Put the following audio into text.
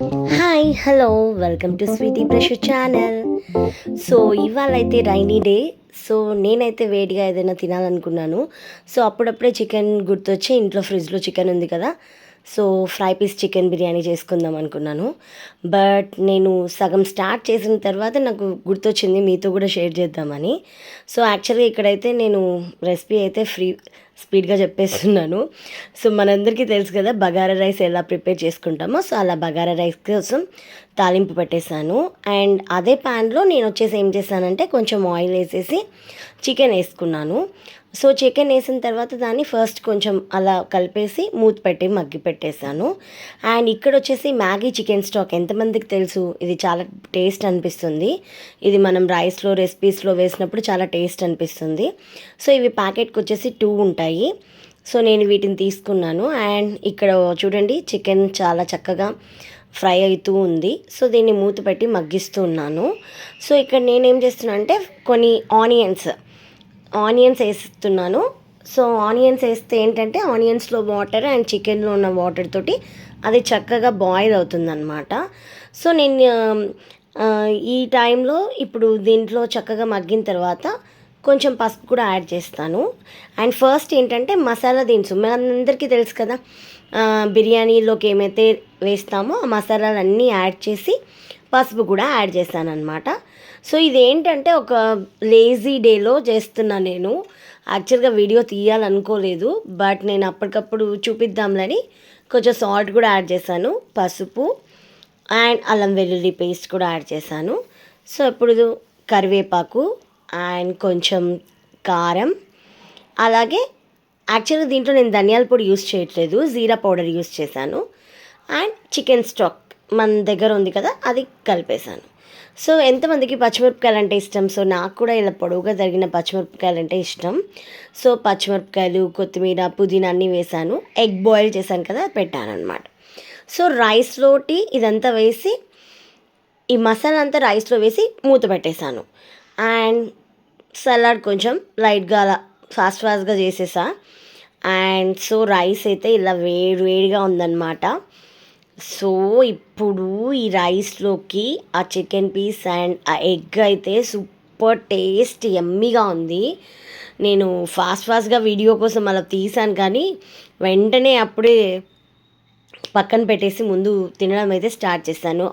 Hi hello welcome to sweetie brush channel so ఇవాళ అయితే rainy day so నేనైతే వేడిగా ఏదైనా తినాలనుకున్నాను. సో అప్పుడప్పుడే చికెన్ గుర్తొచ్చి ఇంట్లో ఫ్రిడ్జ్లో చికెన్ ఉంది కదా. So fry piece chicken biryani చేసుకుందాం అనుకున్నాను. బట్ నేను సగం స్టార్ట్ చేసిన తర్వాత నాకు గుర్తొచ్చింది మీతో కూడా షేర్ చేద్దామని. సో యాక్చువల్గా ఇక్కడైతే నేను రెసిపీ అయితే ఫ్రీ స్పీడ్గా చెప్పేస్తున్నాను. సో మనందరికీ తెలుసు కదా బగారా రైస్ ఎలా ప్రిపేర్ చేసుకుంటామో. సో అలా బగారా రైస్ కోసం తాలింపు పెట్టేశాను. అండ్ అదే ప్యాన్లో నేను వచ్చేసి ఏం చేశానంటే కొంచెం ఆయిల్ వేసేసి చికెన్ వేసుకున్నాను. సో చికెన్ వేసిన తర్వాత దాన్ని ఫస్ట్ కొంచెం అలా కలిపేసి మూత పెట్టి మగ్గి పెట్టేశాను. అండ్ ఇక్కడ వచ్చేసి మ్యాగీ చికెన్ స్టాక్. ఎంతమందికి తెలుసు? ఇది చాలా టేస్ట్ అనిపిస్తుంది. ఇది మనం రైస్లో రెసిపీస్లో వేసినప్పుడు చాలా టేస్ట్ అనిపిస్తుంది. సో ఇవి ప్యాకెట్కి వచ్చేసి టూ ఉంటాయి. సో నేను వీటిని తీసుకున్నాను. అండ్ ఇక్కడ చూడండి చికెన్ చాలా చక్కగా ఫ్రై అవుతూ ఉంది. సో దీన్ని మూత పెట్టి మగ్గిస్తూ ఉన్నాను. సో ఇక్కడ నేనేం చేస్తున్నాను అంటే కొన్ని ఆనియన్స్ ఆనియన్స్ వేస్తున్నాను. సో ఆనియన్స్ వేస్తే ఏంటంటే ఆనియన్స్లో వాటర్ అండ్ చికెన్లో ఉన్న వాటర్ తోటి అది చక్కగా బాయిల్ అవుతుందన్నమాట. సో నేను ఈ టైంలో ఇప్పుడు దీంట్లో చక్కగా మగ్గిన తర్వాత కొంచెం పసుపు కూడా యాడ్ చేస్తాను. అండ్ ఫస్ట్ ఏంటంటే మసాలా దినుసు. మనందరికీ తెలుసు కదా బిర్యానీలోకి ఏమైతే వేస్తామో ఆ మసాలాలన్నీ యాడ్ చేసి పసుపు కూడా యాడ్ చేస్తాను అనమాట సో ఇదేంటంటే ఒక లేజీ డేలో చేస్తున్నా నేను. యాక్చువల్గా వీడియో తీయాలనుకోలేదు బట్ నేను అప్పటికప్పుడు చూపిద్దాంలని కొంచెం సాల్ట్ కూడా యాడ్ చేశాను పసుపు అండ్ అల్లం వెల్లుల్లి పేస్ట్ కూడా యాడ్ చేశాను. సో ఇప్పుడు కరివేపాకు అండ్ కొంచెం కారం. అలాగే యాక్చువల్గా దీంట్లో నేను ధనియాల పొడి యూస్ చేయట్లేదు. జీరా పౌడర్ యూస్ చేశాను. అండ్ చికెన్ స్టాక్ మన దగ్గర ఉంది కదా అది కలిపేశాను. సో ఎంతమందికి పచ్చిమిరపకాయలు అంటే ఇష్టం? సో నాకు కూడా ఇలా పొడవుగా జరిగిన పచ్చిమిరపకాయలు అంటే ఇష్టం. సో పచ్చిమిరపకాయలు కొత్తిమీర పుదీనా అన్నీ వేసాను ఎగ్ బాయిల్ చేశాను కదా పెట్టాను అనమాట సో రైస్లోటి ఇదంతా వేసి ఈ మసాలా అంతా రైస్లో వేసి మూత పెట్టేశాను. అండ్ సలాడ్ కొంచెం లైట్గా అలా ఫాస్ట్ ఫాస్ట్గా చేసేసా. అండ్ సో రైస్ అయితే ఇలా వేడి వేడిగా ఉందన్నమాట. సో ఇప్పుడు ఈ రైస్లోకి ఆ చికెన్ పీస్ అండ్ ఆ ఎగ్ అయితే సూపర్ టేస్ట్ ఎమ్మీగా ఉంది. నేను ఫాస్ట్ ఫాస్ట్గా వీడియో కోసం అలా తీసాను కానీ వెంటనే అప్పుడే పక్కన పెట్టేసి ముందు తినడం అయితే స్టార్ట్ చేశాను.